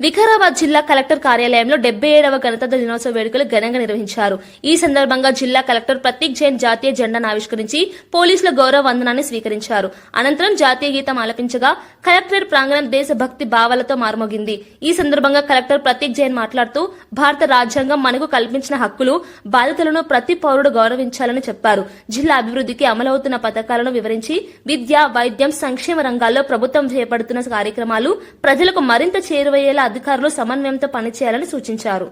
వికారాబాద్ జిల్లా కలెక్టర్ కార్యాలయంలో డెబ్బై ఏడవ గణతంత్ర దినోత్సవ వేడుకలు ఘనంగా నిర్వహించారు. ఈ సందర్భంగా జిల్లా కలెక్టర్ ప్రతీక్ జైన్ జాతీయ జెండాను ఆవిష్కరించి పోలీసుల గౌరవ వందనాన్ని స్వీకరించారు. అనంతరం జాతీయ గీతం ఆలపించగా కలెక్టరేట్ ప్రాంగణం దేశభక్తి భావాలతో మారుమోగింది. ఈ సందర్భంగా కలెక్టర్ ప్రతీక్ జైన్ మాట్లాడుతూ భారత రాజ్యాంగం మనకు కల్పించిన హక్కులు బాధ్యతలను ప్రతి పౌరుడు గౌరవించాలని చెప్పారు. జిల్లా అభివృద్ధికి అమలవుతున్న పథకాలను వివరించి విద్య వైద్యం సంక్షేమ రంగాల్లో ప్రభుత్వం చేపడుతున్న కార్యక్రమాలు ప్రజలకు మరింత చేరువయ్యేలా అధికారులు సమన్వయంతో పనిచేయాలని సూచించారు.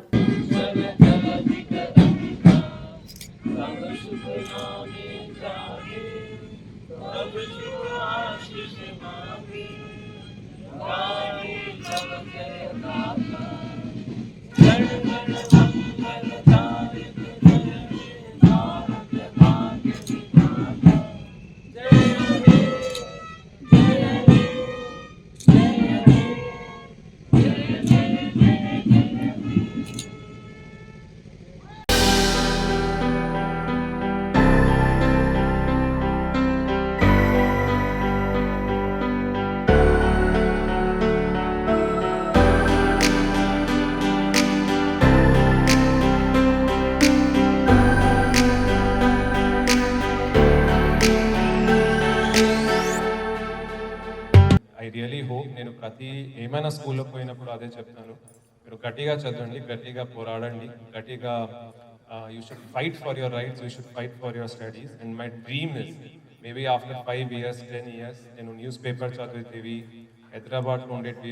ఐ రియలీ హోప్ నేను ప్రతి ఏమైనా స్కూల్లో పోయినప్పుడు అదే చెప్తాను. మీరు గట్టిగా చదవండి గట్టిగా పోరాడండి గట్టిగా you should fight for your rights you should fight for your studies and my dream is maybe after five years ten years నేను న్యూస్ పేపర్ చదివితేవి హైదరాబాద్లో ఉండేటివి